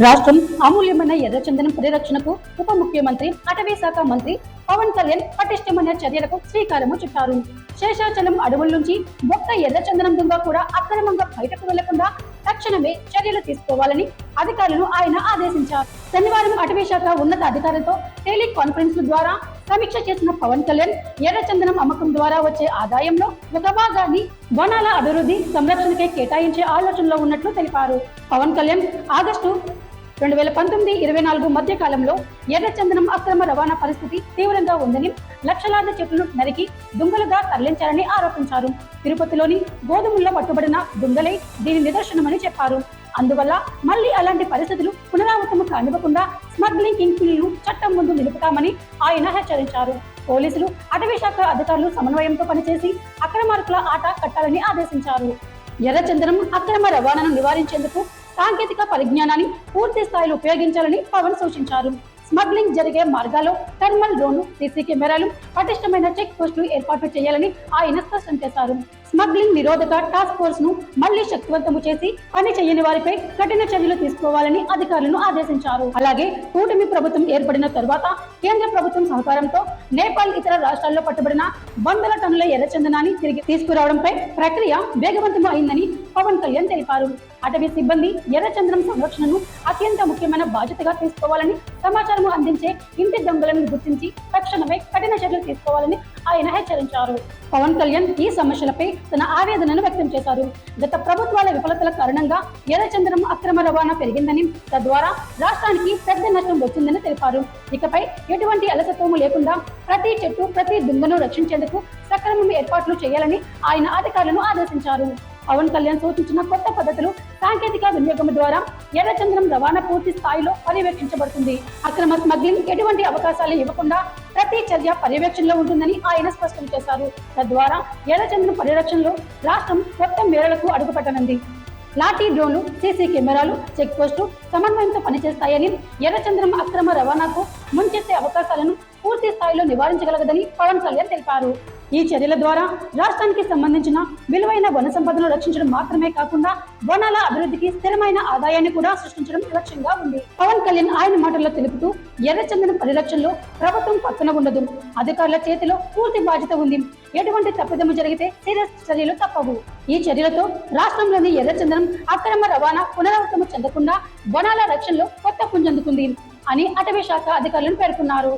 రాష్ట్రం అమూల్యమైన ఎర్రచందనం పరిరక్షణకు ఉప ముఖ్యమంత్రి అటవీ శాఖ మంత్రి పవన్ కళ్యాణ్ పటిష్టమైన చర్యలకు శ్రీకారము చుట్టారు. శేషాచలం అడవుల నుంచి ఒక్క ఎర్రచందనం దుంగ కూడా అక్రమంగా బయటకు వెళ్ళకుండా తక్షణమే చర్యలు తీసుకోవాలని అధికారులను ఆయన ఆదేశించారు. శనివారం అటవీ శాఖ ఉన్నత అధికారులతో టెలి కాన్ఫరెన్స్ ద్వారా సమీక్ష చేసిన పవన్ కళ్యాణ్ ఎర్రచందనం అమ్మకం ద్వారా వచ్చే ఆదాయంలో ఒక భాగాన్ని వనాల అభివృద్ధి సంరక్షణకే కేటాయించే ఆలోచనలో ఉన్నట్లు తెలిపారు. పవన్ కళ్యాణ్ ఆగస్టు రెండు వేల పంతొమ్మిది ఇరవై నాలుగు మధ్య కాలంలో ఎర్రచందనం అక్రమ రవాణా పరిస్థితి తీవ్రంగా ఉందని లక్షలాది చెట్లు నరికి దుంగలుగా తరలించారని ఆరోపించారు. తిరుపతిలోని గోధుమల్లో పట్టుబడిన దుంగలే దీని నిదర్శనమని చెప్పారు. అందువల్ల మళ్ళీ అలాంటి పరిస్థితులు పునరావృతం కానివ్వకుండా స్మగ్లింగ్ కింగ్పిల్ను చట్టం ముందు నిలుపుతామని ఆయన హెచ్చరించారు. పోలీసులు అటవీ శాఖ అధికారులు సమన్వయంతో పనిచేసి అక్రమార్కుల ఆట కట్టాలని ఆదేశించారు. ఎర్రచందనం అక్రమ రవాణాను నివారించేందుకు సాంకేతిక పరిజ్ఞానాన్ని పూర్తి స్థాయిలో ఉపయోగించాలని పవన్ సూచించారు. స్మగ్లింగ్ జరిగే మార్గాల్లో థర్మల్ డ్రోన్లు సీసీ కెమెరాలు పటిష్టమైన చెక్ పోస్టులు ఏర్పాటు చేయాలని ఆయన స్పష్టం చేశారు. స్మగ్లింగ్ నిరోధక టాస్క్ ఫోర్స్ను మళ్ళీ శక్తివంతము చేసి పని చేయని వారిపై కఠిన చర్యలు తీసుకోవాలని అధికారులను ఆదేశించారు. అలాగే కూటమి ప్రభుత్వం ఏర్పడిన తరువాత కేంద్ర ప్రభుత్వం సహకారంతో నేపాల్ ఇతర రాష్ట్రాల్లో పట్టుబడిన వందల టన్నుల ఎర్రచందనాన్ని తిరిగి తీసుకురావడంపై ప్రక్రియ వేగవంతం అయిందని పవన్ కళ్యాణ్ తెలిపారు. అటవీ సిబ్బంది ఎర్రచంద్రం సంరక్షణను అత్యంత ముఖ్యమైన బాధ్యతగా తీసుకోవాలని సమాచారం అందించే ఇంటి దొంగలను గుర్తించి తక్షణమే కఠిన చర్యలు తీసుకోవాలని ఆయన హెచ్చరించారు. పవన్ కళ్యాణ్ ఈ సమస్యలపై తన ఆవేదనను వ్యక్తం చేశారు. గత ప్రభుత్వాల విఫలతల కారణంగా ఎర్రచంద్రం అక్రమ రవాణా పెరిగిందని తద్వారా రాష్ట్రానికి పెద్ద నష్టం వచ్చిందని తెలిపారు. ఇకపై ఎటువంటి అలసత్వము లేకుండా ప్రతి చెట్టు ప్రతి దుంగను రక్షించేందుకు సక్రమం ఏర్పాట్లు చేయాలని ఆయన అధికారులను ఆదేశించారు. పవన్ కళ్యాణ్ సూచించిన కొత్త పద్ధతులు సాంకేతిక వినియోగం ద్వారా ఎర్రచంద్రం రవాణా పూర్తి స్థాయిలో పర్యవేక్షించబడుతుంది. అక్రమ స్మగ్లింగ్ ఎటువంటి అవకాశాలు ఇవ్వకుండా ప్రతి చర్య పర్యవేక్షణలో ఉంటుందని ఆయన స్పష్టం చేశారు. తద్వారా ఎర్రచంద్రం పరిరక్షణలో రాష్ట్రం కొత్త మేరలకు అడుగుపెట్టనుంది. లాఠీ డ్రోన్లు సీసీ కెమెరాలు చెక్ పోస్టు సమన్వయంతో పనిచేస్తాయని ఎర్రచంద్రం అక్రమ రవాణాకు ముంచెత్తే అవకాశాలను పూర్తి స్థాయిలో నివారించగలగదని పవన్ కళ్యాణ్ తెలిపారు. ఈ చర్యల ద్వారా రాష్ట్రానికి సంబంధించిన విలువైన వన సంపదను రక్షించడం మాత్రమే కాకుండా వనాల అభివృద్ధికి స్థిరమైన ఆదాయాన్ని కూడా సృష్టించడం లక్ష్యంగా ఉంది. పవన్ కళ్యాణ్ ఆయన మాటల్లో తెలుపుతూ ఎర్రచందనం పరిరక్షణలో ప్రభుత్వం పక్కన ఉండదు. అధికారుల చేతిలో పూర్తి బాధ్యత ఉంది. ఎటువంటి తప్పిదము జరిగితే సీరియస్ చర్యలు తప్పవు. ఈ చర్యలతో రాష్ట్రంలోని ఎర్రచందనం అక్రమ రవాణా పునరావృతము చెందకుండా వనాల రక్షణలో కొత్త పుంజందుకుంది అని అటవీ శాఖ అధికారులను పేర్కొన్నారు.